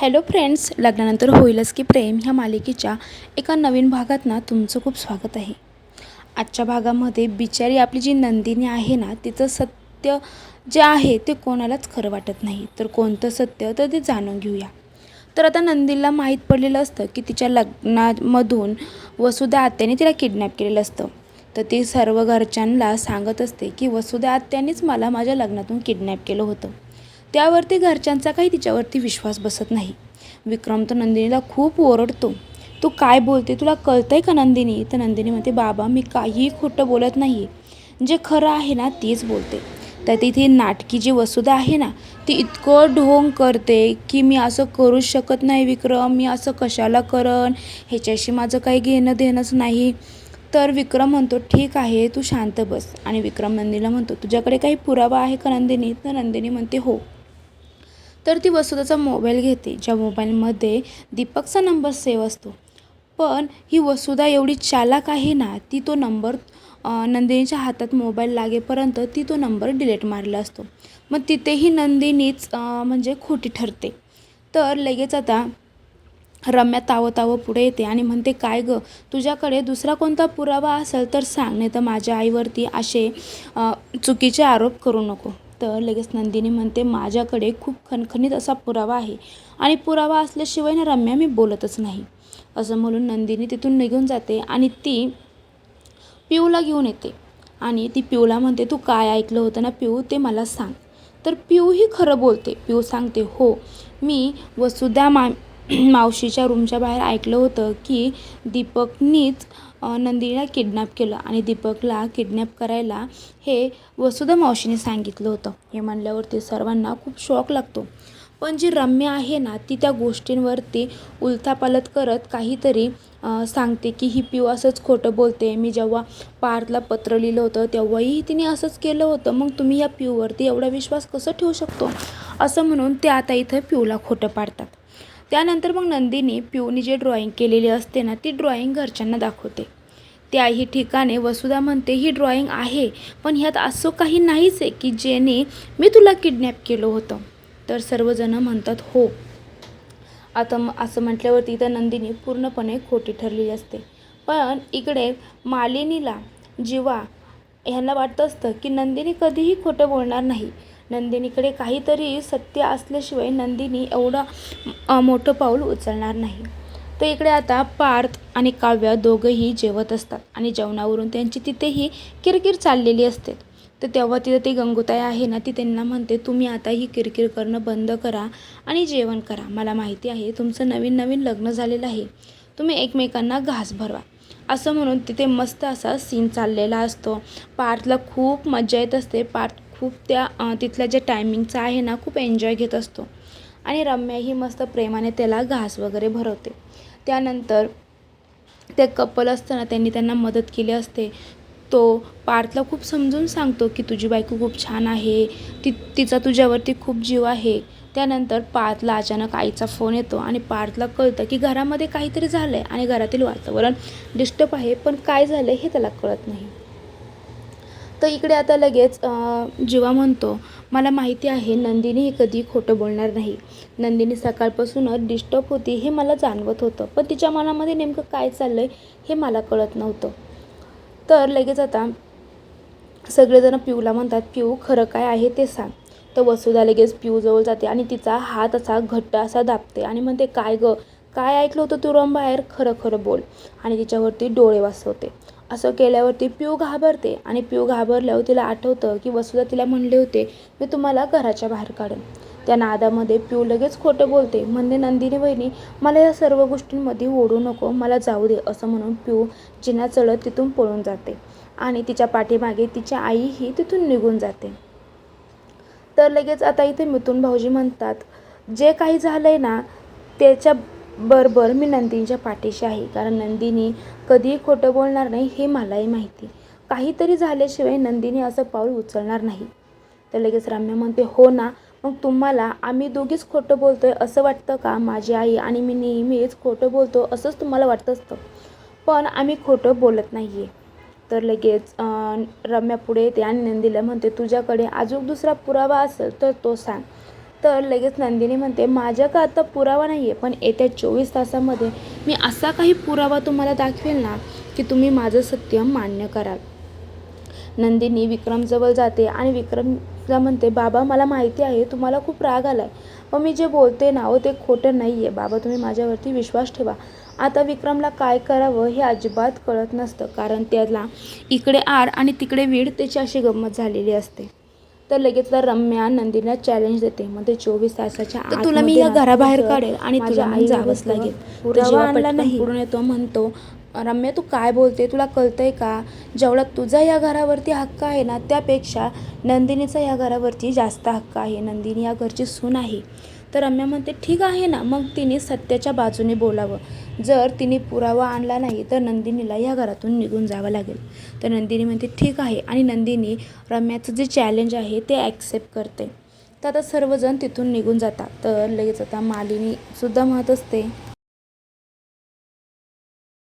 Hello friends लग्नानंतर होईलच की प्रेम ह्या मालिकेच्या एका नवीन भागात ना तुमचं खूप स्वागत आहे. आजच्या भागामध्ये बिचारी आपली जी नंदिनी आहे ना तिचं सत्य जे आहे ते कोणालाच खरं वाटत नाही. तर कोणतं सत्य तर ते जाणून घेऊया. तर आता नंदीला माहीत पडलेलं असतं की तिच्या लग्नामधून वसुधा आत्याने तिला किडनॅप केलेलं असतं. तर ती सर्व घरच्यांना सांगत असते की वसुधा आत्यानेच मला माझ्या लग्नातून किडनॅप केलं होतं. त्यावरती घरच्यांचा काही तिच्यावरती विश्वास बसत नाही. विक्रम तर नंदिनीला खूप ओरडतो. तू काय बोलते तुला कळतंय का नंदिनी? तर नंदिनी म्हणते बाबा मी काहीही खोटं बोलत नाही जे खरं आहे ना तेच बोलते. तर तिथे नाटकी जी वसुधा आहे ना ती इतकं ढोंग करते की मी असं करूच शकत नाही विक्रम. मी असं कशाला करण? ह्याच्याशी माझं काही घेणं देणंच नाही. तर विक्रम म्हणतो ठीक आहे तू शांत बस. आणि विक्रम नंदिनीला म्हणतो तुझ्याकडे काही पुरावा आहे का नंदिनी? तर नंदिनी म्हणते हो. तर ती वसुधाचा मोबाईल घेते ज्या मोबाईलमध्ये दीपकचा नंबर सेव्ह असतो. पण ही वसुधा एवढी चालाक आहे ना ती तो नंबर नंदिनीच्या हातात मोबाईल लागेपर्यंत ती तो नंबर डिलीट मारला असतो. मग तिथेही नंदिनीच म्हणजे खोटी ठरते. तर लगेच आता रम्या तावं तावं पुढे येते आणि म्हणते काय गं तुझ्याकडे दुसरा कोणता पुरावा असेल तर सांग नाही तर माझ्या आईवरती असे चुकीचे आरोप करू नको. तर लगेच नंदिनी म्हणते माझ्याकडे खूप खणखणीत असा पुरावा आहे आणि पुरावा असल्याशिवाय ना रम्या मी बोलतच नाही. असं म्हणून नंदिनी तिथून निघून जाते आणि ती पिऊला घेऊन येते. आणि ती पिऊला म्हणते तू काय ऐकलं होतं ना पिऊ ते मला सांग. तर पिऊही खरं बोलते. पिऊ सांगते हो मी वसुधा मा मावशीच्या रूमच्या बाहेर ऐकलं होतं की दीपकनीच नंदिनीला किडनॅप केलं आणि दीपकला किडनॅप करायला हे वसुधा मावशीने सांगितलं होतं. हे म्हणल्यावरती सर्वांना खूप शॉक लागतो. पण जी रम्या आहे ना ती त्या गोष्टींवरती उलथापालथ करत काहीतरी सांगते की ही पिऊ असंच खोटं बोलते. मी जेव्हा पार्थला पत्र लिहिलं होतं तेव्हाही तिने असंच केलं होतं. मग तुम्ही या पिऊवरती एवढा विश्वास कसं ठेवू शकतो? असं म्हणून ते आता इथं पिऊला खोटं पाडतात. त्यानंतर मग नंदिनी पिऊनी जे ड्रॉईंग केलेली असते ना ती ड्रॉईंग घरच्यांना दाखवते. त्याही ठिकाणी वसुधा म्हणते ही ड्रॉईंग आहे पण ह्यात असं काही नाहीच आहे की जेने मी तुला किडनॅप केलं होतं. तर सर्वजण म्हणतात हो. आता म असं म्हटल्यावरती तर नंदिनी पूर्णपणे खोटी ठरलेली असते. पण इकडे मालिनीला जीवा ह्यांना वाटतं असतं की नंदिनी कधीही खोटं बोलणार नाही नंदिनीकडे काहीतरी सत्य असल्याशिवाय नंदिनी एवढं मोठं पाऊल उचलणार नाही. तर इकडे आता पार्थ आणि काव्य दोघंही जेवत असतात आणि जेवणावरून त्यांची तिथेही किरकिर चाललेली असते. तर तेव्हा तिथं ती गंगुताई आहे ना ती त्यांना म्हणते तुम्ही आता ही किरकिर करणं बंद करा आणि जेवण करा. मला माहिती आहे तुमचं नवीन नवीन लग्न झालेलं आहे. तुम्ही एकमेकांना घास भरवा. असं म्हणून तिथे मस्त असा सीन चाललेला असतो. पार्थला खूप मजा येत असते. पार्थ खूप त्या तिथल्या जे टायमिंगचा आहे ना खूप एन्जॉय घेत असतो. आणि रम्याही मस्त प्रेमाने त्याला घास वगैरे भरवते. त्यानंतर ते कपल असतं ना त्यांनी त्यांना मदत केली असते. तो पार्थला खूप समजून सांगतो की तुझी बायको खूप छान आहे. ती तिचा तुझ्यावरती खूप जीव आहे. त्यानंतर पार्थला अचानक आईचा फोन येतो आणि पार्थला कळतं की घरामध्ये काहीतरी झालं आहे आणि घरातील वातावरण डिस्टर्ब आहे. पण काय झालं हे त्याला कळत नाही. तर इकडे आता लगेच जीवा म्हणतो मला माहिती आहे नंदिनी ही कधी खोटं बोलणार नाही. नंदिनी सकाळपासूनच डिस्टर्ब होती हे मला जाणवत होतं. पण तिच्या मनामध्ये नेमकं काय चाललं आहे हे मला कळत नव्हतं. तर लगेच आता सगळेजण पिऊला म्हणतात पिऊ खरं काय आहे ते सांग. तर वसुधा लगेच पिऊजवळ जाते आणि तिचा हात असा घट्ट असा दाबते आणि म्हणते काय गं? काय ऐकलं होतं तू रम बाहेर खरं खरं बोल. आणि तिच्यावरती डोळे वाचवते असं केल्यावरती पिऊ घाबरते आणि पिऊ घाबरल्यावर तिला आठवतं की वसुधा तिला म्हणले होते मी तुम्हाला घराच्या बाहेर काढेन. त्या नादामध्ये पिऊ लगेच खोटं बोलते म्हणते नंदिनी वहिनी मला या सर्व गोष्टींमध्ये ओढू नको मला जाऊ दे असं म्हणून पिऊ जिना चढत तिथून पळून जाते आणि तिच्या पाठीमागे तिची आईही तिथून निघून जाते. तर लगेच आता इथे मिथून भाऊजी म्हणतात जे काही झालं आहे ना त्याच्या बरोबर मी नंदिनीच्या पाठीशी आहे कारण नंदिनी कधीही खोटं बोलणार नाही हे मलाही माहिती. काहीतरी झाल्याशिवाय नंदिनी असं पाऊल उचलणार नाही. तर लगेच रम्या म्हणते हो ना मग तुम्हाला आम्ही दोघीच खोटं बोलतो आहे असं वाटतं का? माझी आई आणि मी नेहमीच खोटं बोलतो असंच तुम्हाला वाटत असतं? पण आम्ही खोटं बोलत नाही आहे तर लगेच रम्या पुढे येते आणि नंदीला म्हणते तुझ्याकडे अजून दुसरा पुरावा असेल तर तो सांग. तर लगेच नंदिनी म्हणते माझ्या का आता पुरावा नाही आहे पण येत्या चोवीस तासामध्ये मी असा काही पुरावा तुम्हाला दाखवेल ना की तुम्ही माझं सत्य मान्य कराल. नंदिनी विक्रमजवळ जाते आणि विक्रमला म्हणते बाबा मला माहिती आहे तुम्हाला खूप राग आला आहे पण मी जे बोलते ना हो ते खोटं नाही आहे बाबा तुम्ही माझ्यावरती विश्वास ठेवा. आता विक्रमला काय करावं हे अजिबात कळत नसतं कारण त्याला इकडे आड आणि तिकडे वीड त्याची अशी गंमत झालेली असते. तर लगेच तर रम्या नंदीला चॅलेंज देते. मग ते चोवीस तासाच्या तर तुला मी या घराबाहेर काढेल आणि तुला आई जावंच लागेल. पुरावा आणला नाही. पुढून येतो म्हणतो रम्या तू काय बोलते? तुला कळतंय का? जेवढा तुझा या घरावरती हक्क आहे ना त्यापेक्षा नंदिनीचा या घरावरती जास्त हक्क आहे. नंदिनी या घरची सून आहे. तर रम्या म्हणते ठीक आहे ना. मग तिने सत्याच्या बाजूने बोलावं. जर तिने पुरावा आणला नाही तर नंदिनीला या घरातून निघून जावं लागेल. तर नंदिनी म्हणते ठीक आहे. आणि नंदिनी रम्याचं जे चॅलेंज आहे ते ॲक्सेप्ट करते. तर आता सर्वजण तिथून निघून जातात. तर लगेच आता मालिनीसुद्धा म्हणत असते